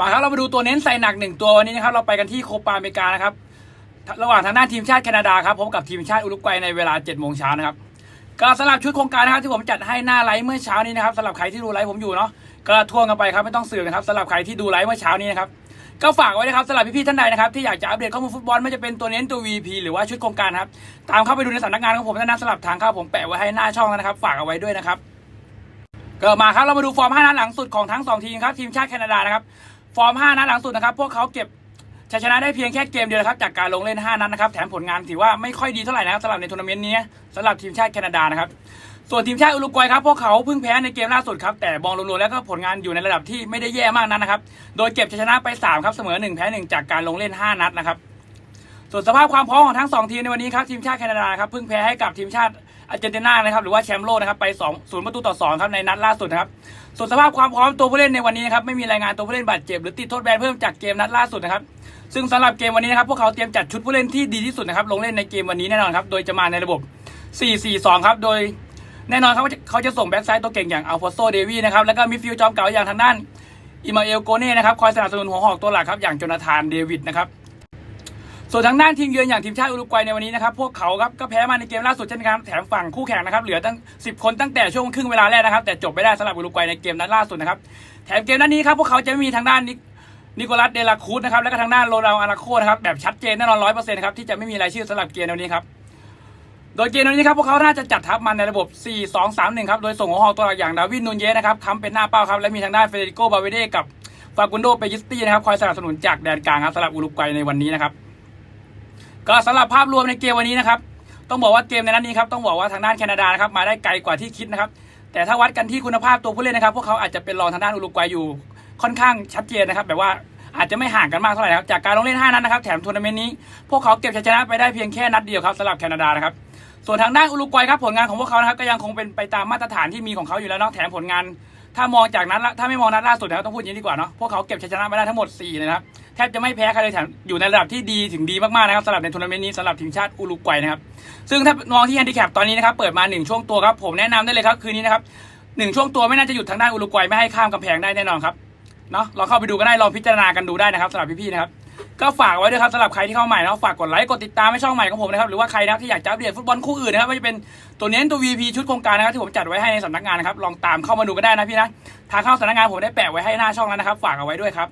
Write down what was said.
มาครับเรามาดูตัวเน้นใส่หนักหนึ่งตัววันนี้นะครับเราไปกันที่โคปาอเมริกานะครับระหว่างทางด้านทีมชาติแคนาดาครับพบกับทีมชาติอุรุกวัยในเวลา7จ็ดโมงเช้านะครับก็สำหรับชุดโครงการนะครับที่ผมจัดให้หน้าไลฟ์เมื่อเช้านี้นะครับสำหรับใครที่ดูไลฟ์ผมอยู่เนาะก็ทวงกันไปครับไม่ต้องเสือกนะครับสำหรับใครที่ดูไลฟ์เมื่อเช้านี้นะครับก็ฝากไว้นะครับสำหรับพี่ๆท่านใดนะครับที่อยากจะอัปเดตข้อมูลฟุตบอลไม่จะเป็นตัวเน้นตัว VP หรือว่าชุดโครงการครับตามเข้าไปดูในสำนักงานของผมนะสำหรับทางเข้าผมแปะไว้ให้หน้าช่องนะครับ ฝากเอาไว้ด้วยนะครับก็มาครับเรามาดูฟอร์ม5นัดหลังสุดของทั้ง 2 ทีมครับทีมชาติแคนาดานะครับ ฟอร์ม 5 นัดหลังสุดนะครับ พวกเขาเก็บชัยชนะได้เพียงแค่เกมเดียวนะครับ จากการลงเล่น 5 นัดนะครับ แถมผลงานถือว่าไม่ค่อยดีเท่าไหร่นะครับสำหรับในทัวร์นาเมนต์นี้สำหรับทีมชาติแคนาดานะครับ ส่วนทีมชาติอุรุกวัยครับพวกเขาเพิ่งแพ้ในเกมล่าสุดครับ แต่บอลรวมๆแล้วก็ผลงานอยู่ในระดับที่ไม่ได้แย่มากนักนะครับ โดยเก็บชัยชนะไป3ครับเสมอ 1 แพ้ 1 จากการลงเล่น 5 นัดนะครับ ส่วนสภาพความพร้อมของทั้ง 2 ทีมในวันนี้ครับทีมชาติแคนาดาครับเพิ่งแพ้ให้กับทีมชาติอาร์เจนตินานะครับหรือว่าแชมป์โลกนะครับไป2 0ประตูต่อ2ครับในนัดล่าสุดนะครับส่วนสภาพความพร้อมตัวผู้เล่นในวันนี้นะครับไม่มีรายงานตัวผู้เล่นบาดเจ็บหรือติดโทษแบนเพิ่มจากเกมนัดล่าสุดนะครับซึ่งสำหรับเกมวันนี้นะครับพวกเขาเตรียมจัดชุดผู้เล่นที่ดีที่สุดนะครับลงเล่นในเกมวันนี้แน่นอนครับโดยจะมาในระบบ 4-4-2 ครับโดยแน่นอนครับว่าเขาจะส่งแบ็กซ้ายตัวเก่งอย่างอัลฟอนโซเดวีนะครับแล้วก็มิดฟิลด์จอมเก่าอย่างทางด้านอิมาเอลโกเน่นะครับคอยสนับสนุนหัวหอกตัวหลักครับอย่างโจนาธานเดวิดนะครับ ส่วนทางด้านทีมเยือนอย่างทีมชาติอุรุกวัยในวันนี้นะครับพวกเขาครับก็แพ้มาในเกมล่าสุดเช่นกันแถมฝั่งคู่แข่งนะครับเหลือตั้ง 10 คนตั้งแต่ช่วงครึ่งเวลาแรกนะครับแต่จบไม่ได้สำหรับอุรุกวัยในเกมนัดล่าสุดนะครับแถมเกมนัดนี้ครับพวกเขาจะไม่มีทางด้านนิโคลัสเดลาคูดนะครับแล้วก็ทางด้านโรนัลอาราโคนะครับแบบชัดเจนแน่นอนร้อยเปอร์เซ็นต์ครับที่จะไม่มีรายชื่อสำหรับเกมในวันนี้ครับโดยเกมนี้ครับพวกเขาน่าจะจัดทัพมาในระบบ 4-2-3-1 ครับโดยส่งหัวหอกตัวหลักอย่างดาวินนูนเยสนะครับค้ำเป็นหน้าเป้าครับและมีทางด้านเฟเดริโกบาเวเดกับฟากุนโดเปยิสตี้นะครับคอยสนับสนุนจากแดนกลางครับสำหรับอุรุกวัยในวันนี้นะครับ ก็สำหรับภาพรวมในเกมวันนี้นะครับ ต้องบอกว่าเกมในนัดนี้ครับต้องบอกว่าทางด้านแคนาดานะครับมาได้ไกลกว่าที่คิดนะครับ แต่ถ้าวัดกันที่คุณภาพตัวผู้เล่นนะครับ พวกเขาอาจจะเป็นรองทางด้านอุรุกวัยอยู่ ค่อนข้างชัดเจนนะครับแบบว่าอาจจะไม่ห่างกันมากเท่าไหร่นะครับจากการลงเล่น 5 นัดนะครับแถมทัวร์นาเมนต์นี้ พวกเขาเก็บชัยชนะไปได้เพียงแค่นัดเดียวครับสำหรับแคนาดานะครับส่วนทางด้านอุรุกวัยครับผลงานของพวกเขานะครับก็ยังคงเป็นไปตามมาตรฐานที่มีของเขาอยู่แล้วเนาะแถมผลงาน ถ้ามองจากนัดละถ้าไม่มองนัดล่าสุดนะครับต้องพูดอย่างนี้ดีกว่าเนาะพวกเขาเก็บชัยชนะมาได้ทั้งหมด4นะครับ ทบจะไม่แพ้ใครเลยแถมอยู่ในระดับที่ดีถึงดีมากๆนะครับสำหรับในทัวร์นาเมนต์นี้สำหรับทีมชาติอุรุกวัยนะครับซึ่งถ้ามองที่แฮนดิแคปตอนนี้นะครับเปิดมาหนึ่งช่วงตัวครับผมแนะนำได้เลยครับคืนนี้นะครับหนึ่งช่วงตัวไม่น่าจะหยุดทางด้านอุรุกวัยไม่ให้ข้ามกำแพงได้แน่นอนครับเนาะลองเข้าไปดูกันได้ลองพิจารณากันดูได้นะครับสำหรับพี่ๆนะครับก็ฝากไว้ด้วยครับสำหรับใครที่เข้าใหม่นะฝากกดไลค์กดติดตามให้ช่องใหม่ของผมนะครับหรือว่าใครนะที่อยากจะอัปเดตฟุตบอลคู่อื่นนะครับไม่ว่าจะเป็นตัวเน้นตัว VP ชุดโครงการนะครับที่ผมจัดไว้ให้ในสำนักงานนะครับลองตามเข้ามาดูกันได้นะพี่นะทางเข้าสำนักงานผมได้แปะไว้ให้หน้าช่องแล้วนะครับ ฝากเอาไว้ด้วยครับ